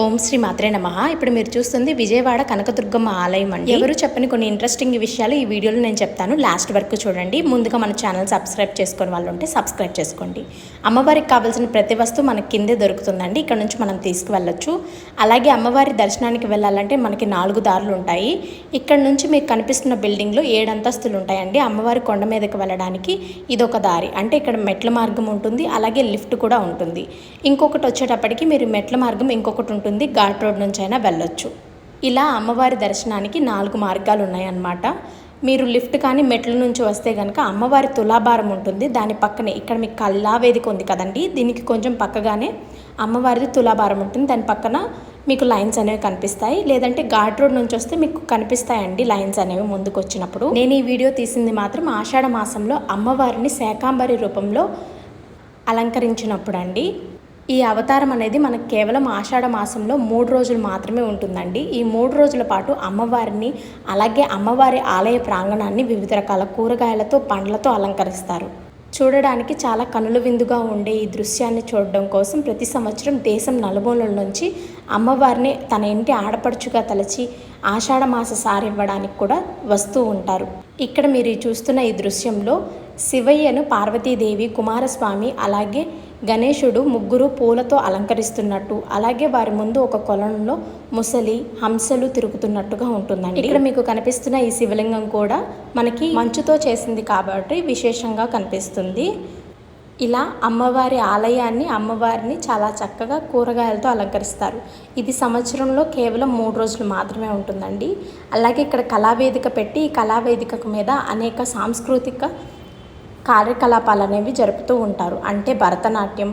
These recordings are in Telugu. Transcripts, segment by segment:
ఓం శ్రీ మాత్రే నమ. ఇప్పుడు మీరు చూస్తుంది విజయవాడ కనకదుర్గమ్మ ఆలయం అండి. ఎవరు చెప్పని కొన్ని ఇంట్రెస్టింగ్ విషయాలు ఈ వీడియోలో నేను చెప్తాను. లాస్ట్ వరకు చూడండి. ముందుగా మన ఛానల్ సబ్స్క్రైబ్ చేసుకుని వాళ్ళు ఉంటే సబ్స్క్రైబ్ చేసుకోండి. అమ్మవారికి కావాల్సిన ప్రతి వస్తువు మనకి కిందే దొరుకుతుందండి. ఇక్కడ నుంచి మనం తీసుకువెళ్ళొచ్చు. అలాగే అమ్మవారి దర్శనానికి వెళ్ళాలంటే మనకి నాలుగు దారులు ఉంటాయి. ఇక్కడ నుంచి మీకు కనిపిస్తున్న బిల్డింగ్లో ఏడు అంతస్తులు ఉంటాయండి. అమ్మవారి కొండ మీదకి వెళ్ళడానికి ఇదొక దారి. అంటే ఇక్కడ మెట్ల మార్గం ఉంటుంది. అలాగే లిఫ్ట్ కూడా ఉంటుంది. ఇంకొకటి వచ్చేటప్పటికి మీరు మెట్ల మార్గం ఇంకొకటి ఉంటుంది ఘాట్ రోడ్ నుంచి అయినా వెళ్ళొచ్చు. ఇలా అమ్మవారి దర్శనానికి నాలుగు మార్గాలు ఉన్నాయన్నమాట. మీరు లిఫ్ట్ కానీ మెట్ల నుంచి వస్తే కనుక అమ్మవారి తులాభారం ఉంటుంది. దాని పక్కనే ఇక్కడ మీకు కల్లా వేదిక ఉంది కదండి. దీనికి కొంచెం పక్కగానే అమ్మవారిది తులాభారం ఉంటుంది. దాని పక్కన మీకు లైన్స్ అనేవి కనిపిస్తాయి. లేదంటే ఘాట్ రోడ్ నుంచి వస్తే మీకు కనిపిస్తాయండి లైన్స్ అనేవి ముందుకు వచ్చినప్పుడు నేను ఈ వీడియో తీసింది మాత్రం ఆషాఢ మాసంలో అమ్మవారిని శాకాంబరి రూపంలో అలంకరించినప్పుడు అండి ఈ అవతారం అనేది మనకు కేవలం ఆషాఢ మాసంలో మూడు రోజులు మాత్రమే ఉంటుందండి. ఈ మూడు రోజుల పాటు అమ్మవారిని అలాగే అమ్మవారి ఆలయ ప్రాంగణాన్ని వివిధ రకాల కూరగాయలతో పండ్లతో అలంకరిస్తారు. చూడడానికి చాలా కనుల విందుగా ఉండే ఈ దృశ్యాన్ని చూడడం కోసం ప్రతి సంవత్సరం దేశం నలుమూలల నుంచి అమ్మవారిని తన ఇంటి ఆడపడుచుగా తలచి ఆషాఢ మాస సారివ్వడానికి కూడా వస్తూ ఉంటారు. ఇక్కడ మీరు చూస్తున్న ఈ దృశ్యంలో శివయ్యను పార్వతీదేవి కుమారస్వామి అలాగే గణేశుడు ముగ్గురు పూలతో అలంకరిస్తున్నట్టు అలాగే వారి ముందు ఒక కొలంలో ముసలి హంసలు తిరుగుతున్నట్టుగా ఉంటుందండి. ఇక్కడ మీకు కనిపిస్తున్న ఈ శివలింగం కూడా మనకి మంచుతో చేసింది కాబట్టి విశేషంగా కనిపిస్తుంది. ఇలా అమ్మవారి ఆలయాన్ని అమ్మవారిని చాలా చక్కగా కూరగాయలతో అలంకరిస్తారు. ఇది సంవత్సరంలో కేవలం మూడు రోజులు మాత్రమే ఉంటుందండి. అలాగే ఇక్కడ కళావేదిక పెట్టి ఈ కళావేదిక మీద అనేక సాంస్కృతిక కార్యకలాపాలు అనేవి జరుపుతూ ఉంటారు. అంటే భరతనాట్యం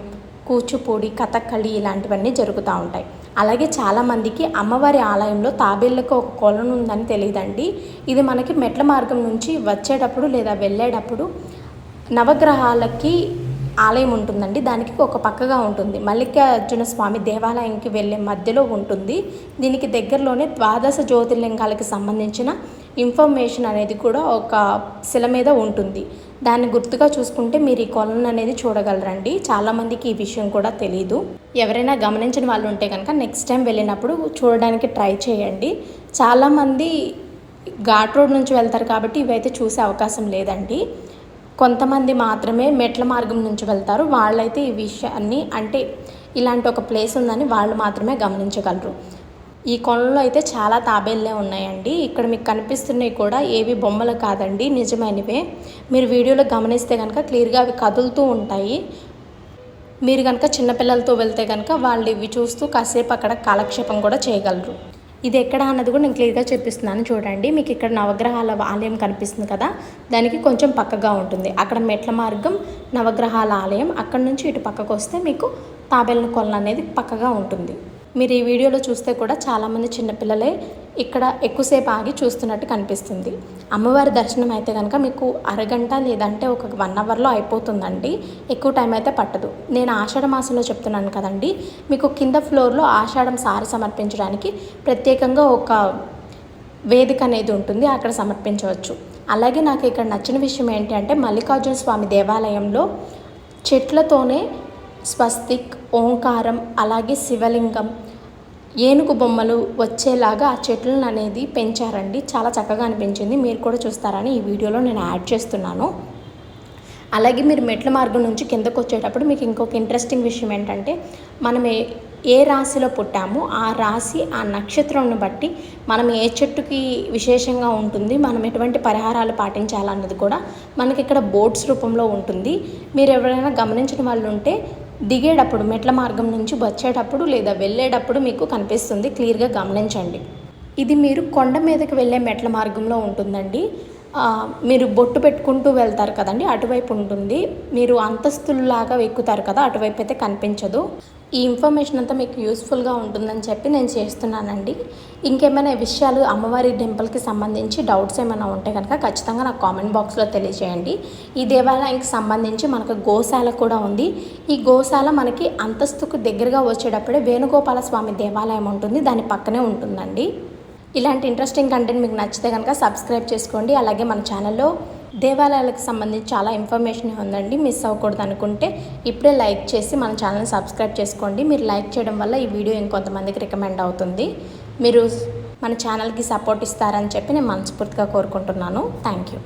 కూచిపూడి కథక్కళి ఇలాంటివన్నీ జరుగుతూ ఉంటాయి. అలాగే చాలామందికి అమ్మవారి ఆలయంలో తాబేళ్ళకు ఒక కొలను ఉందని తెలియదండి ఇది మనకి మెట్ల మార్గం నుంచి వచ్చేటప్పుడు లేదా వెళ్ళేటప్పుడు నవగ్రహాలకి ఆలయం ఉంటుందండి. దానికి ఒక పక్కగా ఉంటుంది. మల్లికార్జున స్వామి దేవాలయంకి వెళ్ళే మధ్యలో ఉంటుంది. దీనికి దగ్గరలోనే ద్వాదశ జ్యోతిర్లింగాలకు సంబంధించిన ఇన్ఫర్మేషన్ అనేది కూడా ఒక శిల మీద ఉంటుంది. దాన్ని గుర్తుగా చూసుకుంటే మీరు ఈ కొలను అనేది చూడగలరండి. చాలామందికి ఈ విషయం కూడా తెలియదు ఎవరైనా గమనించిన వాళ్ళు ఉంటే కనుక నెక్స్ట్ టైం వెళ్ళినప్పుడు చూడడానికి ట్రై చేయండి. చాలామంది ఘాట్ రోడ్ నుంచి వెళ్తారు కాబట్టి ఇవైతే చూసే అవకాశం లేదండి. కొంతమంది మాత్రమే మెట్ల మార్గం నుంచి వెళ్తారు. వాళ్ళైతే ఈ విషయాన్ని అంటే ఇలాంటి ఒక ప్లేస్ ఉందని వాళ్ళు మాత్రమే గమనించగలరు. ఈ కొనలో అయితే చాలా తాబేళ్ళే ఉన్నాయండి. ఇక్కడ మీకు కనిపిస్తున్నాయి కూడా ఏవి బొమ్మలు కాదండి నిజమైనవే. మీరు వీడియోలో గమనిస్తే కనుక క్లియర్గా అవి కదులుతూ ఉంటాయి. మీరు కనుక చిన్నపిల్లలతో వెళ్తే కనుక వాళ్ళు ఇవి చూస్తూ కాసేపు అక్కడ కాలక్షేపం కూడా చేయగలరు. ఇది ఎక్కడ అన్నది కూడా నేను క్లియర్గా చెప్పిస్తున్నాను చూడండి. మీకు ఇక్కడ నవగ్రహాల ఆలయం కనిపిస్తుంది కదా దానికి కొంచెం పక్కగా ఉంటుంది. అక్కడ మెట్ల మార్గం నవగ్రహాల ఆలయం. అక్కడ నుంచి ఇటు పక్కకు వస్తే మీకు తాబేళ్ళ కొలను అనేది పక్కగా ఉంటుంది. మీరు ఈ వీడియోలో చూస్తే కూడా చాలామంది చిన్నపిల్లలే ఇక్కడ ఎక్కువసేపు ఆగి చూస్తున్నట్టు కనిపిస్తుంది. అమ్మవారి దర్శనం అయితే కనుక మీకు అరగంట లేదంటే ఒక వన్ అవర్లో అయిపోతుందండి. ఎక్కువ టైం అయితే పట్టదు. నేను ఆషాఢ మాసంలో చెప్తున్నాను కదండి మీకు కింద ఫ్లోర్లో ఆషాఢం సారి సమర్పించడానికి ప్రత్యేకంగా ఒక వేదిక అనేది ఉంటుంది అక్కడ సమర్పించవచ్చు. అలాగే నాకు ఇక్కడ నచ్చిన విషయం ఏంటి అంటే మల్లికార్జున స్వామి దేవాలయంలో చెట్లతోనే స్వస్తిక్ ఓంకారం అలాగే శివలింగం ఏనుగు బొమ్మలు వచ్చేలాగా ఆ చెట్లను అనేది పెంచారండి. చాలా చక్కగా అనిపించింది. మీరు కూడా చూస్తారని ఈ వీడియోలో నేను యాడ్ చేస్తున్నాను. అలాగే మీరు మెట్ల మార్గం నుంచి కిందకు వచ్చేటప్పుడు మీకు ఇంకొక ఇంట్రెస్టింగ్ విషయం ఏంటంటే మనం ఏ ఏ రాశిలో పుట్టామో ఆ రాశి ఆ నక్షత్రంను బట్టి మనం ఏ చెట్టుకి విశేషంగా ఉంటుంది మనం ఎటువంటి పరిహారాలు పాటించాలన్నది కూడా మనకి ఇక్కడ బోర్డ్స్ రూపంలో ఉంటుంది. మీరు ఎవరైనా గమనించిన వాళ్ళు ఉంటే దిగేటప్పుడు మెట్ల మార్గం నుంచి వచ్చేటప్పుడు లేదా వెళ్ళేటప్పుడు మీకు కనిపిస్తుంది. క్లియర్గా గమనించండి. ఇది మీరు కొండ మీదకి వెళ్ళే మెట్ల మార్గంలో ఉంటుందండి. మీరు బొట్టు పెట్టుకుంటూ వెళ్తారు కదండి అటువైపు ఉంటుంది. మీరు అంతస్తులాగా ఎక్కుతారు కదా అటువైపు అయితే కనిపించదు. ఈ ఇన్ఫర్మేషన్ అంతా మీకు యూస్ఫుల్గా ఉంటుందని చెప్పి నేను చేస్తున్నానండి. ఇంకేమైనా విషయాలు అమ్మవారి టెంపుల్కి సంబంధించి డౌట్స్ ఏమైనా ఉంటే కనుక ఖచ్చితంగా నాకు కామెంట్ బాక్స్లో తెలియజేయండి ఈ దేవాలయానికి సంబంధించి మనకు గోశాల కూడా ఉంది. ఈ గోశాల మనకి అంతస్తుకు దగ్గరగా వచ్చేటప్పుడే వేణుగోపాల స్వామి దేవాలయం ఉంటుంది. దాని పక్కనే ఉంటుందండి. ఇలాంటి ఇంట్రెస్టింగ్ కంటెంట్ మీకు నచ్చితే కనుక సబ్స్క్రైబ్ చేసుకోండి. అలాగే మన ఛానల్లో దేవాలయాలకు సంబంధించి చాలా ఇన్ఫర్మేషన్ ఉందండి. మిస్ అవ్వకూడదు అనుకుంటే ఇప్పుడే లైక్ చేసి మన ఛానల్ని సబ్స్క్రైబ్ చేసుకోండి. మీరు లైక్ చేయడం వల్ల ఈ వీడియో ఇంకొంతమందికి రికమెండ్ అవుతుంది. మీరు మన ఛానల్కి సపోర్ట్ ఇస్తారని చెప్పి నేను మనస్ఫూర్తిగా కోరుకుంటున్నాను. Thank you